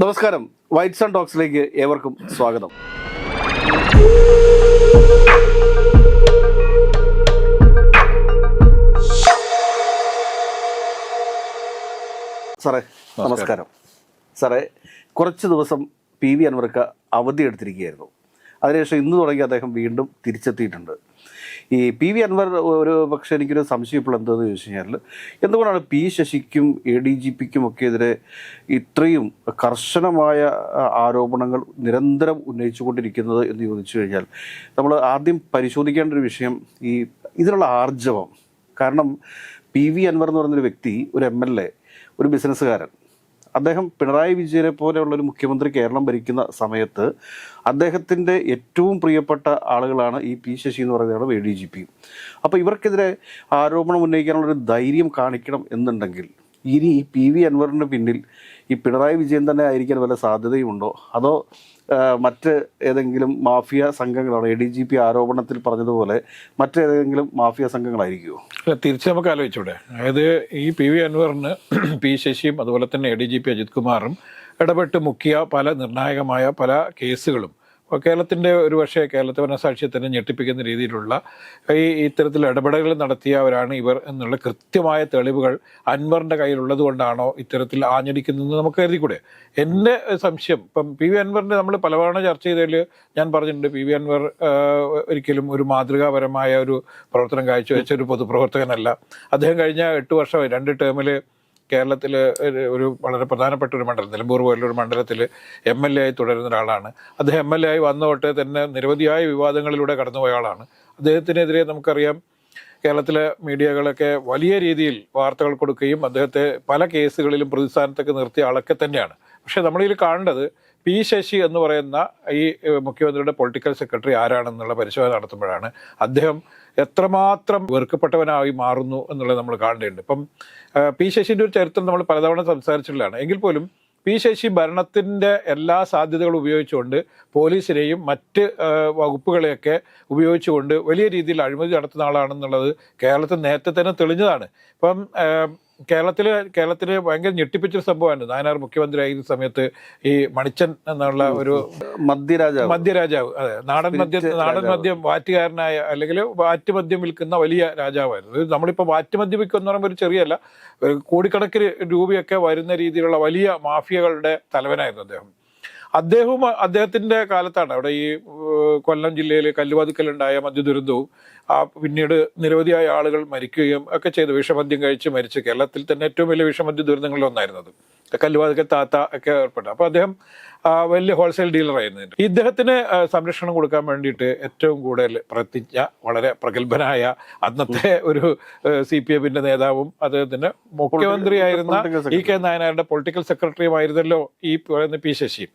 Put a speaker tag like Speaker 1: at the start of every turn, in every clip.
Speaker 1: നമസ്കാരം. White sun ടോക്സിലേക്ക് ഏവർക്കും സ്വാഗതം. സാറേ നമസ്കാരം. സാറേ കുറച്ച് ദിവസം പി വി അൻവർക്ക് അവധി എടുത്തിരിക്കുകയായിരുന്നു. അതിനുശേഷം ഇന്ന് തുടങ്ങി അദ്ദേഹം വീണ്ടും തിരിച്ചെത്തിയിട്ടുണ്ട്. ഈ പി വി അൻവർ ഒരു പക്ഷേ എനിക്കൊരു സംശയം ഇപ്പോൾ എന്താണെന്ന് ചോദിച്ചു കഴിഞ്ഞാൽ എന്തുകൊണ്ടാണ് പി ശശിക്കും എ ഡി ജി പിക്കും ഒക്കെ എതിരെ ഇത്രയും കർശനമായ ആരോപണങ്ങൾ നിരന്തരം ഉന്നയിച്ചുകൊണ്ടിരിക്കുന്നത് എന്ന് ചോദിച്ചു കഴിഞ്ഞാൽ നമ്മൾ ആദ്യം പരിശോധിക്കേണ്ട ഒരു വിഷയം ഈ ഇതിനുള്ള ആർജവം. കാരണം പി വി അൻവർ എന്ന് പറയുന്നൊരു വ്യക്തി ഒരു എം എൽ എ ഒരു ബിസിനസ്സുകാരൻ അദ്ദേഹം പിണറായി വിജയനെ പോലെയുള്ള ഒരു മുഖ്യമന്ത്രി കേരളം ഭരിക്കുന്ന സമയത്ത് അദ്ദേഹത്തിന്റെ ഏറ്റവും പ്രിയപ്പെട്ട ആളുകളാണ് ഈ പി ശശി എന്ന് പറയുന്ന എ ഡി ജി പി അപ്പോൾ ഇവർക്കെതിരെ ആരോപണം ഉന്നയിക്കാനുള്ള ഒരു ധൈര്യം കാണിക്കണം എന്നുണ്ടെങ്കിൽ ഇനി ഈ പി വി അൻവറിന് പിന്നിൽ ഈ പിണറായി വിജയൻ തന്നെ ആയിരിക്കാൻ വല്ല സാധ്യതയുമുണ്ടോ? അതോ മറ്റ് ഏതെങ്കിലും മാഫിയ സംഘങ്ങളാണോ എ ഡി ജി പി ആരോപണത്തിൽ പറഞ്ഞതുപോലെ മറ്റേതെങ്കിലും മാഫിയ സംഘങ്ങളായിരിക്കുമോ
Speaker 2: തിരിച്ച് നമുക്ക് ആലോചിച്ചൂടെ. അതായത് ഈ പി വി അൻവറിന് പി ശശിയും അതുപോലെ തന്നെ A D G P Ajith കുമാറും ഇടപെട്ട് മുക്കിയ പല നിർണായകമായ പല കേസുകളും കേരളത്തിന്റെ ഒരു പക്ഷേ കേരളത്തെ ഭരണസാക്ഷ്യത്തിന് ഞെട്ടിപ്പിക്കുന്ന രീതിയിലുള്ള ഈ ഇത്തരത്തിൽ ഇടപെടലുകൾ നടത്തിയവരാണ് ഇവർ എന്നുള്ള കൃത്യമായ തെളിവുകൾ അൻവറിന്റെ കയ്യിലുള്ളത് കൊണ്ടാണോ ഇത്തരത്തിൽ ആഞ്ഞടിക്കുന്നതെന്ന് നമുക്ക് കരുതിക്കൂടെ? എന്റെ സംശയം ഇപ്പം പി വി അൻവറിന്റെ നമ്മൾ പലതവണ ചർച്ച ചെയ്തതിൽ ഞാൻ പറഞ്ഞിട്ടുണ്ട് പി വി അൻവർ ഒരിക്കലും ഒരു മാതൃകാപരമായ ഒരു പ്രവർത്തനം കാഴ്ചവെച്ച ഒരു പൊതുപ്രവർത്തകനല്ല. അദ്ദേഹം കഴിഞ്ഞ എട്ട് വർഷമായി രണ്ട് ടേമിൽ കേരളത്തിൽ ഒരു വളരെ പ്രധാനപ്പെട്ട ഒരു മണ്ഡലം നിലമ്പൂർ പോലുള്ള ഒരു മണ്ഡലത്തിൽ എം എൽ എ ആയി തുടരുന്ന ഒരാളാണ്. അദ്ദേഹം എം എൽ എ ആയി വന്ന തൊട്ടേ തന്നെ നിരവധിയായ വിവാദങ്ങളിലൂടെ കടന്നുപോയ ആളാണ്. അദ്ദേഹത്തിനെതിരെ നമുക്കറിയാം കേരളത്തിലെ മീഡിയകളൊക്കെ വലിയ രീതിയിൽ വാർത്തകൾ കൊടുക്കുകയും അദ്ദേഹത്തെ പല കേസുകളിലും പ്രതിസ്ഥാനത്തൊക്കെ നിർത്തിയ ആളൊക്കെ തന്നെയാണ്. പക്ഷേ നമ്മളിതിൽ കാണേണ്ടത് പി ശശി എന്ന് പറയുന്ന ഈ മുഖ്യമന്ത്രിയുടെ പൊളിറ്റിക്കൽ സെക്രട്ടറി ആരാണെന്നുള്ള പരിശോധന നടത്തുമ്പോഴാണ്. അദ്ദേഹം എത്രമാത്രം വെറുക്കപ്പെട്ടവനായി മാറുന്നു എന്നുള്ളത് നമ്മൾ കാണേണ്ടതുണ്ട്. ഇപ്പം പി ശശിന്റെ ഒരു ചരിത്രം നമ്മൾ പലതവണ സംസാരിച്ചിട്ടുള്ളതാണ്. എങ്കിൽ പോലും പി ശശി ഭരണത്തിന്റെ എല്ലാ സാധ്യതകളും ഉപയോഗിച്ചുകൊണ്ട് പോലീസിനെയും മറ്റ് വകുപ്പുകളെയൊക്കെ ഉപയോഗിച്ചുകൊണ്ട് വലിയ രീതിയിൽ അഴിമതി നടത്തുന്ന ആളാണെന്നുള്ളത് കേരളത്തിൽ നേരത്തെ തന്നെ തെളിഞ്ഞതാണ്. ഇപ്പം ഏഹ്, കേരളത്തിൽ കേരളത്തിൽ ഭയങ്കര ഞെട്ടിപ്പിച്ചൊരു സംഭവമാണ്. നായനാർ മുഖ്യമന്ത്രി ആയിരുന്ന സമയത്ത് ഈ മണിച്ചൻ എന്നുള്ള ഒരു
Speaker 1: മദ്യരാജാവ്.
Speaker 2: മദ്യരാജാവ്. അതെ നാടൻ മദ്യം നാടൻ. മദ്യം വാറ്റുകാരനായ അല്ലെങ്കിൽ വാറ്റ് മദ്യം വിൽക്കുന്ന വലിയ രാജാവായിരുന്നു. നമ്മളിപ്പോൾ വാറ്റ് മദ്യം വിൽക്കുക പറയുമ്പോൾ ഒരു ചെറിയല്ല കോടിക്കണക്കിന് രൂപയൊക്കെ വരുന്ന രീതിയിലുള്ള വലിയ മാഫിയകളുടെ തലവനായിരുന്നു അദ്ദേഹം. അദ്ദേഹവും അദ്ദേഹത്തിന്റെ കാലത്താണ് അവിടെ ഈ കൊല്ലം ജില്ലയിൽ കല്ലുവാതുക്കലുണ്ടായ മദ്യദുരന്തവും ആ പിന്നീട് നിരവധിയായ ആളുകൾ മരിക്കുകയും ഒക്കെ ചെയ്തു. വിഷമദ്യം കഴിച്ച് മരിച്ചു കേരളത്തിൽ തന്നെ ഏറ്റവും വലിയ വിഷമദ്യ ദുരന്തങ്ങളിൽ ഒന്നായിരുന്നത്. കല്ലുവാതുക്കൽ താത്ത ഒക്കെ ഏർപ്പെട്ടു. അപ്പോൾ അദ്ദേഹം വലിയ ഹോൾസെയിൽ ഡീലറായിരുന്നു ഇദ്ദേഹത്തിന് സംരക്ഷണം കൊടുക്കാൻ വേണ്ടിയിട്ട് ഏറ്റവും കൂടുതൽ പ്രതിജ്ഞ വളരെ പ്രഗത്ഭനായ അന്നത്തെ ഒരു സി പി എമ്മിന്റെ നേതാവും അദ്ദേഹത്തിന് മുഖ്യമന്ത്രിയായിരുന്ന ഇ കെ നായനാരുടെ പൊളിറ്റിക്കൽ സെക്രട്ടറിയുമായിരുന്നല്ലോ ഈ പറയുന്ന പി ശശി.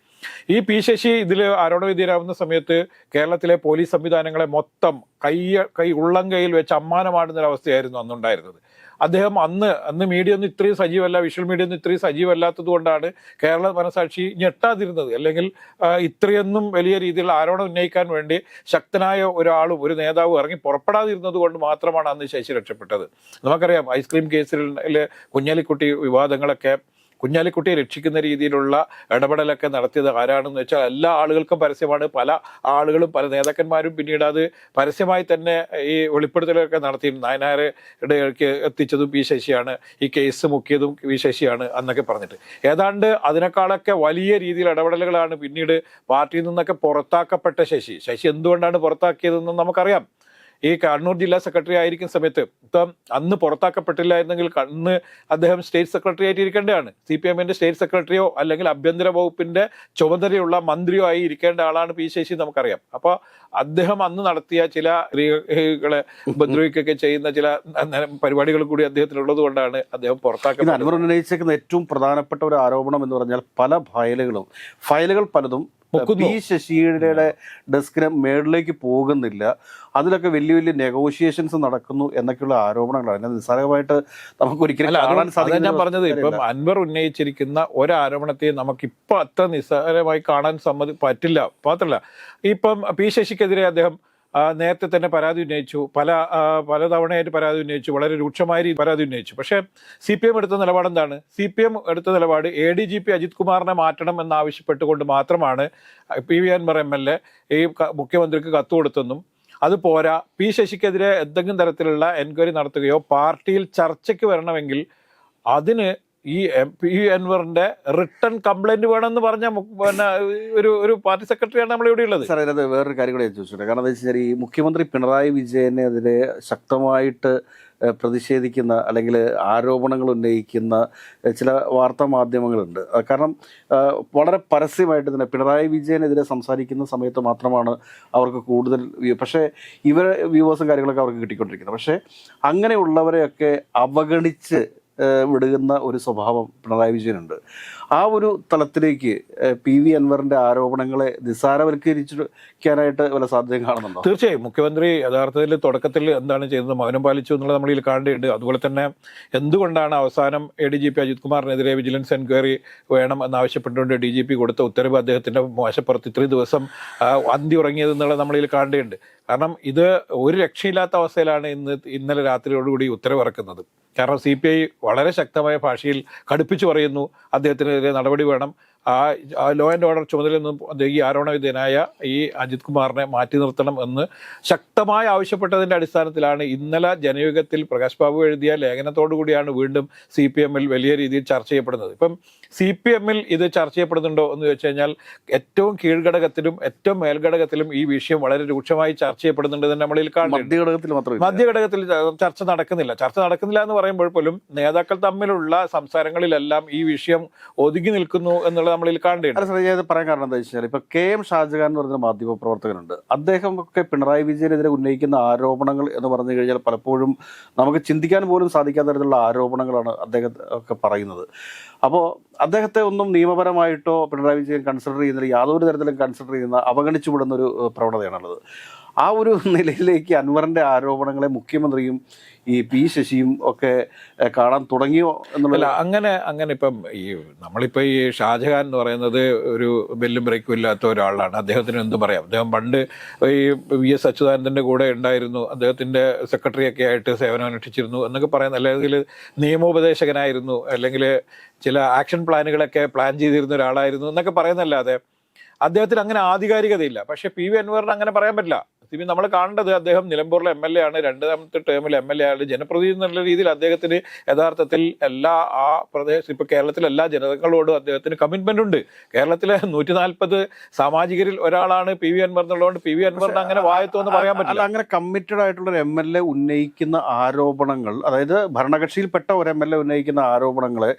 Speaker 2: ഈ പി ശശി ഇതിൽ ആരോപണവിധിയിലാവുന്ന സമയത്ത് കേരളത്തിലെ പോലീസ് സംവിധാനങ്ങളെ മൊത്തം കൈ കൈ ഉള്ളം കൈയിൽ വെച്ച് അമ്മാനമാടുന്ന ഒരു അന്നുണ്ടായിരുന്നത്. അദ്ദേഹം അന്ന് അന്ന് മീഡിയ ഒന്നും ഇത്രയും സജീവല്ല വിഷ്വൽ മീഡിയ ഒന്നും ഇത്രയും സജീവമല്ലാത്തത് കൊണ്ടാണ് കേരള മനസാക്ഷി ഞെട്ടാതിരുന്നത്. അല്ലെങ്കിൽ ഇത്രയൊന്നും വലിയ രീതിയിൽ ആരോപണം ഉന്നയിക്കാൻ വേണ്ടി ശക്തനായ ഒരാളും ഒരു നേതാവും ഇറങ്ങി പുറപ്പെടാതിരുന്നത് കൊണ്ട് മാത്രമാണ് അന്ന് ശശി രക്ഷപ്പെട്ടത്. നമുക്കറിയാം ഐസ്ക്രീം കേസിൽ കുഞ്ഞാലിക്കുട്ടി വിവാദങ്ങളൊക്കെ കുഞ്ഞാലിക്കുട്ടിയെ രക്ഷിക്കുന്ന രീതിയിലുള്ള ഇടപെടലൊക്കെ നടത്തിയത് ആരാണെന്ന് വെച്ചാൽ എല്ലാ ആളുകൾക്കും പരസ്യമാണ്. പല ആളുകളും പല നേതാക്കന്മാരും പിന്നീട് അത് പരസ്യമായി തന്നെ ഈ വെളിപ്പെടുത്തലൊക്കെ നടത്തി നായനാരുടെ എത്തിച്ചതും പി ശശിയാണ്. ഈ കേസ് മുക്കിയതും പി ശശിയാണ് എന്നൊക്കെ പറഞ്ഞിട്ട്. ഏതാണ്ട് അതിനേക്കാളൊക്കെ വലിയ രീതിയിൽ ഇടപെടലുകളാണ് പിന്നീട് പാർട്ടിയിൽ നിന്നൊക്കെ പുറത്താക്കപ്പെട്ട ശശി. ശശി എന്തുകൊണ്ടാണ് പുറത്താക്കിയതെന്ന് നമുക്കറിയാം. ഈ കണ്ണൂർ ജില്ലാ സെക്രട്ടറി ആയിരിക്കുന്ന സമയത്ത് ഇപ്പം അന്ന് പുറത്താക്കപ്പെട്ടില്ലായിരുന്നെങ്കിൽ അന്ന് അദ്ദേഹം സ്റ്റേറ്റ് സെക്രട്ടറി ആയിട്ട് ഇരിക്കേണ്ടതാണ് സി പി എമ്മിന്റെ സ്റ്റേറ്റ് സെക്രട്ടറിയോ അല്ലെങ്കിൽ ആഭ്യന്തര വകുപ്പിന്റെ ചുമതലയുള്ള മന്ത്രിയോ ആയി ഇരിക്കേണ്ട ആളാണ് പി ശേഷി നമുക്കറിയാം അപ്പോൾ അദ്ദേഹം അന്ന് നടത്തിയ ചില സ്ത്രീകളെ ഉപദ്രവിക്കുകയൊക്കെ ചെയ്യുന്ന ചില പരിപാടികൾ കൂടി അദ്ദേഹത്തിനുള്ളത് കൊണ്ടാണ് അദ്ദേഹം പുറത്താക്കുന്നത്
Speaker 1: അനുവർ ഉന്നയിച്ചേക്കുന്ന ഏറ്റവും പ്രധാനപ്പെട്ട ഒരു ആരോപണം എന്ന് പറഞ്ഞാൽ പല ഫയലുകളും ഫയലുകൾ പലതും. പി ശശിയുടെ ഡെസ്കിന് മേളിലേക്ക് പോകുന്നില്ല. അതിലൊക്കെ വലിയ വലിയ നെഗോഷിയേഷൻസ് നടക്കുന്നു എന്നൊക്കെയുള്ള ആരോപണങ്ങളാണ്. നിസ്സാരമായിട്ട് നമുക്ക് ഒരിക്കലും കാണാൻ സാധിക്കുന്ന
Speaker 2: ഞാൻ
Speaker 1: ഒരു
Speaker 2: പറഞ്ഞത് ഇപ്പം. അൻവർ ഉന്നയിച്ചിരിക്കുന്ന ഒരാരോപണത്തെയും നമുക്കിപ്പോൾ അത്ര നിസ്സാരമായി കാണാൻ സമ്മതി പറ്റില്ല. മാത്രമല്ല ഇപ്പം പി ശശിക്കെതിരെ അദ്ദേഹം നേരത്തെ തന്നെ പരാതി ഉന്നയിച്ചു. പല പലതവണയായിട്ട് പരാതി ഉന്നയിച്ചു. വളരെ രൂക്ഷമായ രീതി പരാതി ഉന്നയിച്ചു. പക്ഷേ സി പി എം എടുത്ത നിലപാട് എന്താണ്? സി പി എം എടുത്ത നിലപാട് A D G P Ajith കുമാറിനെ മാറ്റണം എന്നാവശ്യപ്പെട്ടുകൊണ്ട് മാത്രമാണ് P V Anvar M L A ഈ മുഖ്യമന്ത്രിക്ക് കത്ത് കൊടുത്തെന്നും. അത് പോരാ. പി ശശിക്കെതിരെ എന്തെങ്കിലും തരത്തിലുള്ള എൻക്വയറി നടത്തുകയോ പാർട്ടിയിൽ ചർച്ചയ്ക്ക് വരണമെങ്കിൽ അതിന് ഈ എം പി അൻവറിന്റെ റിട്ടേൺ കംപ്ലൈന്റ് വേണമെന്ന് പറഞ്ഞ പിന്നെ ഒരു ഒരു പാർട്ടി സെക്രട്ടറിയാണ് നമ്മൾ ഇവിടെ ഉള്ളത്.
Speaker 1: സാർ അതിനകത്ത് വേറൊരു കാര്യം കൂടെ ചോദിച്ചിട്ടുണ്ട് ചോദിച്ചോട്ടെ. കാരണം എന്താ വെച്ചാൽ ഈ മുഖ്യമന്ത്രി പിണറായി വിജയനെ വിജയനെതിരെ ശക്തമായിട്ട് പ്രതിഷേധിക്കുന്ന അല്ലെങ്കിൽ ആരോപണങ്ങൾ ഉന്നയിക്കുന്ന ചില വാർത്താ മാധ്യമങ്ങളുണ്ട്. കാരണം വളരെ പരസ്യമായിട്ട് തന്നെ പിണറായി വിജയനെതിരെ സംസാരിക്കുന്ന സമയത്ത് മാത്രമാണ് അവർക്ക് കൂടുതൽ പക്ഷേ ഇവരെ വ്യൂവേഴ്സും കാര്യങ്ങളൊക്കെ അവർക്ക് കിട്ടിക്കൊണ്ടിരിക്കുന്നത്. പക്ഷേ അങ്ങനെയുള്ളവരെയൊക്കെ അവഗണിച്ച് വിടുന്ന ഒരു സ്വഭാവം പിണറായി വിജയനുണ്ട്. ആ ഒരു തലത്തിലേക്ക് പി വി അൻവറിന്റെ ആരോപണങ്ങളെ നിസ്സാരവൽക്കരിക്കാനായിട്ട് വല്ല സാധ്യത കാണുന്നുണ്ടോ?
Speaker 2: തീർച്ചയായും. മുഖ്യമന്ത്രി യഥാർത്ഥത്തിൽ തുടക്കത്തിൽ എന്താണ് ചെയ്യുന്നത്? മൗനം പാലിച്ചു എന്നുള്ളത് നമ്മളിൽ ഇതിൽ കാണേണ്ടതുണ്ട്. അതുപോലെ തന്നെ എന്തുകൊണ്ടാണ് അവസാനം A D G P Ajith കുമാറിനെതിരെ vigilance enquiry വേണം എന്നാവശ്യപ്പെട്ടുകൊണ്ട് ഡി ജി പി കൊടുത്ത ഉത്തരവ് അദ്ദേഹത്തിന്റെ മോശപ്പുറത്ത് ഇത്രയും ദിവസം അന്തി ഉറങ്ങിയത് എന്നുള്ളത് നമ്മൾ ഇതിൽ കാണേണ്ടതുണ്ട്. കാരണം ഇത് ഒരു രക്ഷയില്ലാത്ത അവസ്ഥയിലാണ് ഇന്ന് ഇന്നലെ രാത്രിയോടുകൂടി ഉത്തരവിറക്കുന്നത്. കാരണം സി പി ഐ വളരെ ശക്തമായ ഭാഷയിൽ കടുപ്പിച്ചു പറയുന്നു അദ്ദേഹത്തിനെതിരെ. നടപടി വേണം. ആ ലോ ആൻഡ് ഓർഡർ ചുമതലയിൽ നിന്നും അദ്ദേഹം ഈ ആരോപണവിധേയനായ ഈ അജിത് കുമാറിനെ മാറ്റി നിർത്തണം എന്ന് ശക്തമായി ആവശ്യപ്പെട്ടതിന്റെ അടിസ്ഥാനത്തിലാണ് ഇന്നലെ ജനയുഗത്തിൽ പ്രകാശ് ബാബു എഴുതിയ ലേഖനത്തോടു കൂടിയാണ് വീണ്ടും സി പി എമ്മിൽ വലിയ രീതിയിൽ ചർച്ച ചെയ്യപ്പെടുന്നത്. ഇപ്പം സി പി എമ്മിൽ ഇത് ചർച്ച ചെയ്യപ്പെടുന്നുണ്ടോ എന്ന് ചോദിച്ചു കഴിഞ്ഞാൽ ഏറ്റവും കീഴ്ഘടകത്തിലും ഏറ്റവും മേൽഘടകത്തിലും ഈ വിഷയം വളരെ രൂക്ഷമായി ചർച്ച ചെയ്യപ്പെടുന്നുണ്ട് എന്ന് നമ്മളിൽ
Speaker 1: മധ്യഘടകത്തിൽ മാത്രം
Speaker 2: മധ്യഘടകത്തിൽ ചർച്ച നടക്കുന്നില്ല. ചർച്ച നടക്കുന്നില്ല എന്ന് പറയുമ്പോൾ പോലും നേതാക്കൾ തമ്മിലുള്ള സംസാരങ്ങളിലെല്ലാം ഈ വിഷയം ഒതുങ്ങി നിൽക്കുന്നു എന്നുള്ളത് നമ്മളിൽ
Speaker 1: കാണേണ്ടത് പറയാൻ കാരണം എന്താ വെച്ചാൽ ഇപ്പൊ കെ എം ഷാജഹാൻ എന്ന് പറയുന്ന മാധ്യമ പ്രവർത്തകനുണ്ട് അദ്ദേഹം ഒക്കെ പിണറായി വിജയനെതിരെ ഉന്നയിക്കുന്ന ആരോപണങ്ങൾ എന്ന് പറഞ്ഞു കഴിഞ്ഞാൽ പലപ്പോഴും നമുക്ക് ചിന്തിക്കാൻ പോലും സാധിക്കാത്ത തരത്തിലുള്ള ആരോപണങ്ങളാണ് അദ്ദേഹം ഒക്കെ പറയുന്നത്. അപ്പോൾ അദ്ദേഹത്തെ ഒന്നും നിയമപരമായിട്ടോ പിണറായി വിജയൻ കൺസിഡർ ചെയ്യുന്നില്ല യാതൊരു തരത്തിലും കൺസിഡർ ചെയ്യുന്ന അവഗണിച്ചു വിടുന്ന ഒരു പ്രവണതയാണുള്ളത്. ആ ഒരു നിലയിലേക്ക് അൻവറിന്റെ ആരോപണങ്ങളെ മുഖ്യമന്ത്രിയും ഈ പി ശശിയും ഒക്കെ കാണാൻ തുടങ്ങിയോ എന്നുള്ള
Speaker 2: അങ്ങനെ അങ്ങനെ ഇപ്പം ഈ നമ്മളിപ്പോ ഈ ഷാജഹാൻ എന്ന് പറയുന്നത് ഒരു ബെല്ലും ബ്രേക്കും ഇല്ലാത്ത ഒരാളാണ്. അദ്ദേഹത്തിന് എന്ത് പറയാം? അദ്ദേഹം പണ്ട് ഈ വി എസ് അച്യുതാനന്ദന്റെ കൂടെ ഉണ്ടായിരുന്നു. അദ്ദേഹത്തിന്റെ സെക്രട്ടറി ഒക്കെ ആയിട്ട് സേവനം അനുഷ്ഠിച്ചിരുന്നു എന്നൊക്കെ പറയുന്ന അല്ലെങ്കിൽ നിയമോപദേശകനായിരുന്നു അല്ലെങ്കിൽ ചില ആക്ഷൻ പ്ലാനുകളൊക്കെ പ്ലാൻ ചെയ്തിരുന്ന ഒരാളായിരുന്നു എന്നൊക്കെ പറയുന്നല്ലാതെ അദ്ദേഹത്തിന് അങ്ങനെ ആധികാരികതയില്ല. പക്ഷേ പി വി അൻവറിന് അങ്ങനെ പറയാൻ പറ്റില്ല. വി നമ്മൾ കാണേണ്ടത് അദ്ദേഹം നിലമ്പൂരിലെ എം എൽ എ ആണ്. രണ്ടാമത്തെ ടേമിൽ എം എൽ എ ആണ് ജനപ്രതിനിധി എന്നുള്ള രീതിയിൽ അദ്ദേഹത്തിന് യഥാർത്ഥത്തിൽ എല്ലാ ആ പ്രദേശം ഇപ്പോൾ കേരളത്തിലെ എല്ലാ ജനതകളോടും അദ്ദേഹത്തിന് കമ്മിറ്റ്മെന്റ് ഉണ്ട്. കേരളത്തിലെ നൂറ്റി നാൽപ്പത് സാമാജികരിൽ ഒരാളാണ് പി വി അൻവർ എന്നുള്ളതുകൊണ്ട് പി വി അൻവറിന് അങ്ങനെ വായത്തു എന്ന്
Speaker 1: പറയാൻ
Speaker 2: പറ്റില്ല.
Speaker 1: അങ്ങനെ കമ്മിറ്റഡ് ആയിട്ടുള്ള ഒരു എം എൽ എ ഉന്നയിക്കുന്ന ആരോപണങ്ങൾ അതായത് ഭരണകക്ഷിയിൽപ്പെട്ട ഒരു എം എൽ എ ഉന്നയിക്കുന്ന ആരോപണങ്ങളെ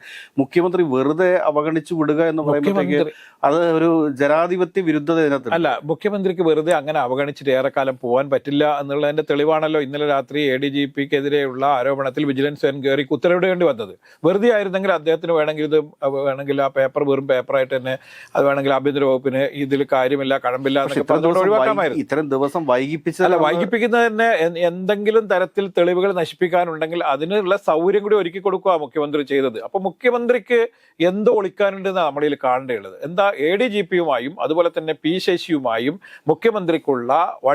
Speaker 1: മുഖ്യമന്ത്രി വെറുതെ അവഗണിച്ചു വിടുക എന്ന് പറയുമ്പോഴത്തേക്ക് അത് ഒരു ജനാധിപത്യ വിരുദ്ധത
Speaker 2: അല്ല മുഖ്യമന്ത്രിക്ക് വെറുതെ അങ്ങനെ അവഗണിച്ചിട്ട് ഏറെക്കാലം പോകാൻ പറ്റില്ല എന്നുള്ളതിന്റെ തെളിവാണല്ലോ ഇന്നലെ രാത്രി എ ഡി ജി പിക്കെതിരെയുള്ള ആരോപണത്തിൽ വിജിലൻസ് എൻക്വയറിക്ക് ഉത്തരവിടേണ്ടി വന്നത്. വെറുതെ ആയിരുന്നെങ്കിൽ അദ്ദേഹത്തിന് വേണമെങ്കിൽ ഇത് വേണമെങ്കിൽ ആ പേപ്പർ വെറും പേപ്പറായിട്ട് തന്നെ അത് വേണമെങ്കിൽ ആഭ്യന്തര വകുപ്പിന് ഇതിൽ കാര്യമില്ല കഴമ്പില്ല എന്നൊക്കെ
Speaker 1: ഇത്രയും
Speaker 2: പറഞ്ഞുകൊണ്ട്
Speaker 1: ദിവസം വൈകിപ്പിച്ച
Speaker 2: ഒഴിവാക്കാമായിരുന്നു
Speaker 1: ഇത്രയും ദിവസം വൈകിപ്പിച്ചല്ല
Speaker 2: അല്ല തന്നെ എന്തെങ്കിലും തരത്തിൽ തെളിവുകൾ നശിപ്പിക്കാനുണ്ടെങ്കിൽ അതിനുള്ള സൗകര്യം കൂടി ഒരുക്കി കൊടുക്കുക മുഖ്യമന്ത്രി ചെയ്തത്. അപ്പൊ മുഖ്യമന്ത്രിക്ക് എന്തോ ഒളിക്കാനുണ്ടെന്ന് നമ്മളിൽ കാണേണ്ടത്. എന്താ എ ഡി ജി പിയുമായും അതുപോലെ തന്നെ പി ശശിയുമായും മുഖ്യമന്ത്രിക്കുള്ള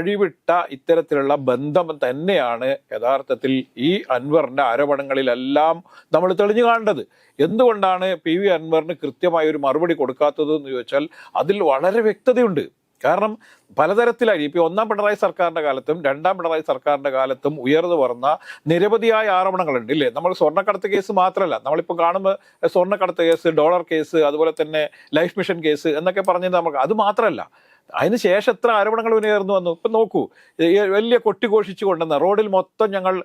Speaker 2: വഴിവിട്ട ഇത്തരത്തിലുള്ള ബന്ധം തന്നെയാണ് യഥാർത്ഥത്തിൽ ഈ അൻവറിന്റെ ആരോപണങ്ങളിലെല്ലാം നമ്മൾ തെളിഞ്ഞു കാണേണ്ടത്. എന്തുകൊണ്ടാണ് പി വി അൻവറിന് കൃത്യമായ ഒരു മറുപടി കൊടുക്കാത്തത് എന്ന് ചോദിച്ചാൽ അതിൽ വളരെ വ്യക്തതയുണ്ട്. കാരണം പലതരത്തിലായി ഇപ്പോൾ ഒന്നാം പിണറായി സർക്കാരിന്റെ കാലത്തും രണ്ടാം പിണറായി സർക്കാരിന്റെ കാലത്തും ഉയർന്നു വന്ന നിരവധിയായ ആരോപണങ്ങളുണ്ട് ഇല്ലേ? നമ്മൾ സ്വർണക്കടത്ത് കേസ് മാത്രമല്ല നമ്മളിപ്പോൾ കാണുമ്പോൾ സ്വർണക്കടത്ത് കേസ് ഡോളർ കേസ് അതുപോലെ തന്നെ ലൈഫ് മിഷൻ കേസ് എന്നൊക്കെ പറഞ്ഞത് നമുക്ക് അത് മാത്രമല്ല. അതിന് ശേഷം എത്ര ആരോപണങ്ങൾ ഉയർന്നു വന്നു? ഇപ്പം നോക്കൂ വലിയ കൊട്ടിഘോഷിച്ചു കൊണ്ടുവന്ന റോഡിൽ മൊത്തം ഞങ്ങൾ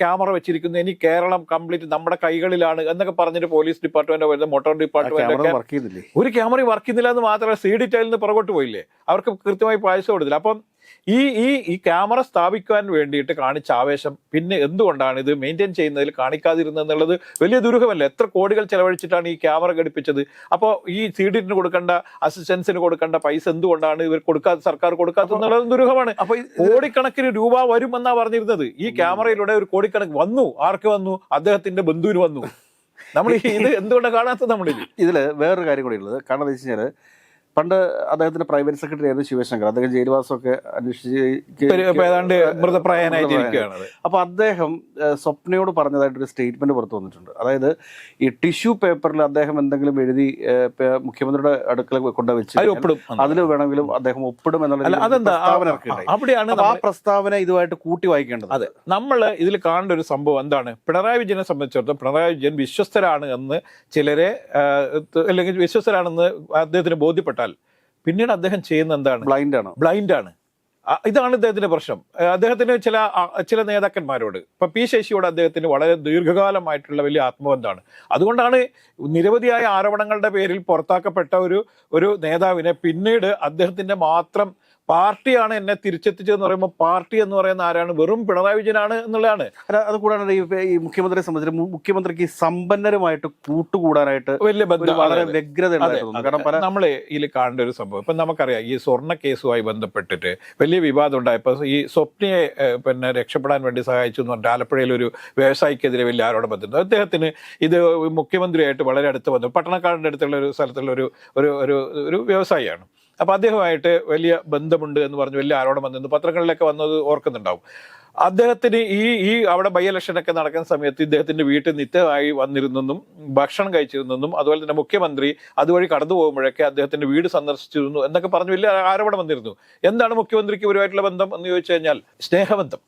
Speaker 2: ക്യാമറ വെച്ചിരിക്കുന്നു. ഇനി കേരളം കംപ്ലീറ്റ് നമ്മുടെ കൈകളിലാണ് എന്നൊക്കെ പറഞ്ഞിട്ട് പോലീസ് ഡിപ്പാർട്ട്മെന്റ് വരുന്ന മോട്ടോർ ഡിപ്പാർട്ട്മെന്റ് ഒരു ക്യാമറ വർക്ക് ചെയ്യുന്നില്ല എന്ന് മാത്രമല്ല സി ഡിറ്റൈലിൽ നിന്ന് പുറകോട്ട് പോയില്ലേ? അവർക്ക് കൃത്യമായി പായസം കൊടുത്തില്ല. അപ്പം ഈ ഈ ഈ ക്യാമറ സ്ഥാപിക്കാൻ വേണ്ടിയിട്ട് കാണിച്ച ആവേശം പിന്നെ എന്തുകൊണ്ടാണ് ഇത് മെയിന്റെയിൻ ചെയ്യുന്നതിൽ കാണിക്കാതിരുന്നത് എന്നുള്ളത് വലിയ ദുരൂഹമല്ല? എത്ര കോടികൾ ചെലവഴിച്ചിട്ടാണ് ഈ ക്യാമറ ഘടിപ്പിച്ചത്? അപ്പോൾ ഈ സി ഡിറ്റിന് കൊടുക്കേണ്ട അസിസ്റ്റൻസിന് കൊടുക്കേണ്ട പൈസ എന്തുകൊണ്ടാണ് ഇവർ കൊടുക്കാത്ത സർക്കാർ കൊടുക്കാത്തത് എന്നുള്ളത് ദുരൂഹമാണ്.
Speaker 1: അപ്പൊ ഇത്
Speaker 2: കോടിക്കണക്കിന് രൂപ വരുമെന്നാ പറഞ്ഞിരുന്നത്. ഈ ക്യാമറയിലൂടെ ഒരു കോടിക്കണക്ക് വന്നു. ആർക്ക് വന്നു? അദ്ദേഹത്തിന്റെ ബന്ധുവിന് വന്നു. നമ്മൾ ഇത് എന്തുകൊണ്ടാണ് കാണാത്തത് നമ്മളിൽ
Speaker 1: ഇതിൽ വേറൊരു കാര്യം കൂടി ഉള്ളത്. കാരണം എന്താ വെച്ച് കഴിഞ്ഞാൽ പണ്ട് അദ്ദേഹത്തിന്റെ പ്രൈവറ്റ് സെക്രട്ടറി ആയിരുന്നു ശിവശങ്കർ. അദ്ദേഹം ജയിൽവാസമൊക്കെ അന്വേഷിച്ച്
Speaker 2: ഇപ്പൊ ഇപ്പൊ ഏതാണ്ട് മൃതപ്രായനായിട്ടിരിക്കുകയാണ് അത്.
Speaker 1: അപ്പൊ അദ്ദേഹം സ്വപ്നയോട് പറഞ്ഞതായിട്ട് ഒരു സ്റ്റേറ്റ്മെന്റ് പുറത്തു വന്നിട്ടുണ്ട്. അതായത് ഈ ടിഷ്യൂ പേപ്പറിൽ അദ്ദേഹം എന്തെങ്കിലും എഴുതി മുഖ്യമന്ത്രിയുടെ അടുക്കൽ കൊണ്ടു വെച്ച്
Speaker 2: അതിൽ
Speaker 1: വേണമെങ്കിലും അദ്ദേഹം ഒപ്പിടും എന്നുള്ള
Speaker 2: അവിടെയാണ്
Speaker 1: ആ പ്രസ്താവന ഇതുമായിട്ട് കൂട്ടി വായിക്കേണ്ടത്.
Speaker 2: അതെ. നമ്മൾ ഇതിൽ കാണേണ്ട ഒരു സംഭവം എന്താണ്? പിണറായി വിജയനെ സംബന്ധിച്ചിടത്തോളം പിണറായി വിജയൻ വിശ്വസ്തരാണ് എന്ന് ചിലരെ അല്ലെങ്കിൽ വിശ്വസ്തരാണെന്ന് അദ്ദേഹത്തിന് ബോധ്യപ്പെട്ടാൽ പിന്നീട് അദ്ദേഹം ചെയ്യുന്ന എന്താണ്?
Speaker 1: ബ്ലൈൻഡ് ആണ്
Speaker 2: ബ്ലൈൻഡ് ആണ് ഇതാണ് ഇദ്ദേഹത്തിന്റെ പ്രശ്നം. അദ്ദേഹത്തിന് ചില ചില നേതാക്കന്മാരോട് ഇപ്പൊ പി ശശിയോട് അദ്ദേഹത്തിന് വളരെ ദീർഘകാലമായിട്ടുള്ള വലിയ ആത്മബന്ധമാണ്. അതുകൊണ്ടാണ് നിരവധിയായ ആരോപണങ്ങളുടെ പേരിൽ പുറത്താക്കപ്പെട്ട ഒരു ഒരു നേതാവിനെ പിന്നീട് അദ്ദേഹത്തിന്റെ മാത്രം പാർട്ടിയാണ് എന്നെ തിരിച്ചെത്തിച്ചതെന്ന് പറയുമ്പോൾ പാർട്ടി എന്ന് പറയുന്ന ആരാണ്? വെറും പിണറായി വിജയനാണ് എന്നുള്ളതാണ്.
Speaker 1: അല്ല, അത് കൂടാതെ ഈ മുഖ്യമന്ത്രിയെ സംബന്ധിച്ച് മുഖ്യമന്ത്രിക്ക് സമ്പന്നരുമായിട്ട് കൂട്ടുകൂടാനായിട്ട്
Speaker 2: വലിയ
Speaker 1: വളരെ വ്യഗ്രത കാരണം പല
Speaker 2: നമ്മൾ ഇതിൽ കാണേണ്ട ഒരു സംഭവം. ഇപ്പം നമുക്കറിയാം ഈ സ്വർണ കേസുമായി ബന്ധപ്പെട്ടിട്ട് വലിയ വിവാദം ഉണ്ടായപ്പോൾ ഈ സ്വപ്നയെ പിന്നെ രക്ഷപ്പെടാൻ വേണ്ടി സഹായിച്ചു എന്ന് പറഞ്ഞാൽ ആലപ്പുഴയിൽ ഒരു വ്യവസായിക്കെതിരെ വലിയ ആരോടെ ബന്ധം അദ്ദേഹത്തിന് ഇത് മുഖ്യമന്ത്രിയായിട്ട് വളരെ അടുത്ത് ബന്ധം പട്ടണക്കാടിന്റെ അടുത്തുള്ള ഒരു സ്ഥലത്തുള്ള ഒരു ഒരു ഒരു ഒരു വ്യവസായിയാണ്. അപ്പൊ അദ്ദേഹമായിട്ട് വലിയ ബന്ധമുണ്ട് എന്ന് പറഞ്ഞു വലിയ ആരോപണം വന്നിരുന്നു പത്രങ്ങളിലൊക്കെ വന്നത് ഓർക്കുന്നുണ്ടാവും. അദ്ദേഹത്തിന് ഈ ഈ അവിടെ ബൈ ഇലക്ഷനൊക്കെ നടക്കുന്ന സമയത്ത് ഇദ്ദേഹത്തിന്റെ വീട്ടിൽ നിത്യമായി വന്നിരുന്നെന്നും ഭക്ഷണം കഴിച്ചിരുന്നെന്നും അതുപോലെ തന്നെ മുഖ്യമന്ത്രി അതുവഴി കടന്നു പോകുമ്പോഴൊക്കെ അദ്ദേഹത്തിന്റെ വീട് സന്ദർശിച്ചിരുന്നു എന്നൊക്കെ പറഞ്ഞു വലിയ ആരോപണം വന്നിരുന്നു. എന്താണ് മുഖ്യമന്ത്രിക്ക് ഇവരുമായിട്ടുള്ള ബന്ധം എന്ന് ചോദിച്ചു കഴിഞ്ഞാൽ സ്നേഹബന്ധം.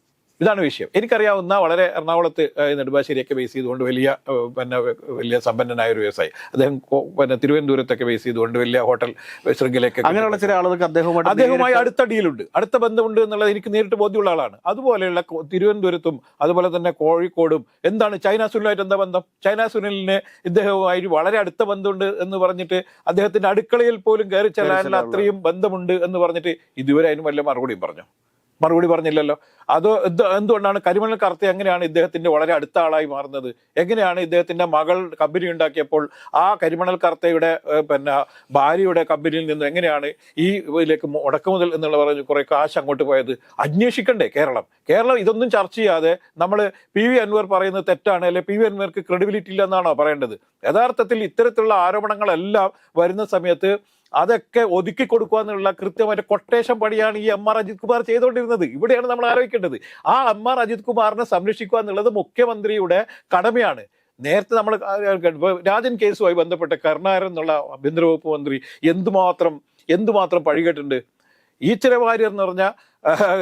Speaker 2: ഇതാണ് വിഷയം. എനിക്കറിയാവുന്ന വളരെ എറണാകുളത്ത് നെടുമ്പാശ്ശേരിയൊക്കെ ബേസ് ചെയ്തുകൊണ്ട് വലിയ പിന്നെ വലിയ സമ്പന്നനായ ഒരു വ്യവസായി. അദ്ദേഹം പിന്നെ തിരുവനന്തപുരത്തൊക്കെ ബേസ് ചെയ്തുകൊണ്ട് വലിയ ഹോട്ടൽ ശൃംഖലയൊക്കെ
Speaker 1: അങ്ങനെയുള്ള ചില ആളുകൾക്ക്
Speaker 2: അദ്ദേഹവുമായി
Speaker 1: അദ്ദേഹവുമായി
Speaker 2: അടുത്ത ഡീലുണ്ട് അടുത്ത ബന്ധമുണ്ട് എന്നുള്ളത് എനിക്ക് നേരിട്ട് ബോധ്യമുള്ള ആളാണ്. അതുപോലെയുള്ള തിരുവനന്തപുരത്തും അതുപോലെ തന്നെ കോഴിക്കോടും എന്താണ് ചൈന സുനിലായിട്ട് എന്താ ബന്ധം? ചൈന സുനിലിന് ഇദ്ദേഹവുമായി വളരെ അടുത്ത ബന്ധമുണ്ട് എന്ന് പറഞ്ഞിട്ട് അദ്ദേഹത്തിന്റെ അടുക്കളയിൽ പോലും കയറി ചെല്ലാനുള്ള. അത്രയും ബന്ധമുണ്ട് എന്ന് പറഞ്ഞിട്ട് ഇതുവരെ അതിന് വല്ല മറുപടിയും പറഞ്ഞു? മറുപടി പറഞ്ഞില്ലല്ലോ. അത് എന്ത് എന്തുകൊണ്ടാണ് കരിമണൽ കറുത്ത എങ്ങനെയാണ് ഇദ്ദേഹത്തിന്റെ വളരെ അടുത്ത ആളായി മാറുന്നത്? എങ്ങനെയാണ് ഇദ്ദേഹത്തിന്റെ മകൾ കമ്പനി ഉണ്ടാക്കിയപ്പോൾ ആ കരിമണൽ കറുത്തയുടെ പിന്നെ ഭാര്യയുടെ കമ്പനിയിൽ നിന്ന് എങ്ങനെയാണ് ഈ ഇതിലേക്ക് മുടക്കുമുതൽ എന്നുള്ള പറഞ്ഞ് കുറെ കാശ് അങ്ങോട്ട് പോയത്? അന്വേഷിക്കണ്ടേ കേരളം. കേരളം ഇതൊന്നും ചർച്ച ചെയ്യാതെ നമ്മൾ പി വി അൻവർ പറയുന്നത് തെറ്റാണ് അല്ലെ പി വി അൻവർക്ക് ക്രെഡിബിലിറ്റി ഇല്ല എന്നാണോ പറയേണ്ടത്? യഥാർത്ഥത്തിൽ ഇത്തരത്തിലുള്ള ആരോപണങ്ങളെല്ലാം വരുന്ന സമയത്ത് അതൊക്കെ ഒതുക്കി കൊടുക്കുക എന്നുള്ള കൃത്യമായിട്ട് കൊട്ടേഷൻ പണിയാണ് ഈ എം ആർ അജിത് കുമാർ ചെയ്തുകൊണ്ടിരുന്നത്. ഇവിടെയാണ് നമ്മൾ ആലോചിക്കേണ്ടത്. ആ എം ആർ അജിത് കുമാറിനെ സംരക്ഷിക്കുക എന്നുള്ളത് മുഖ്യമന്ത്രിയുടെ കടമയാണ്. നേരത്തെ നമ്മൾ രാജൻ കേസുമായി ബന്ധപ്പെട്ട കരുണാകരൻ എന്നുള്ള ആഭ്യന്തര വകുപ്പ് മന്ത്രി എന്തുമാത്രം എന്തുമാത്രം പഴികേട്ടുണ്ട്? ഈച്ചര വാര്യർ എന്ന് പറഞ്ഞ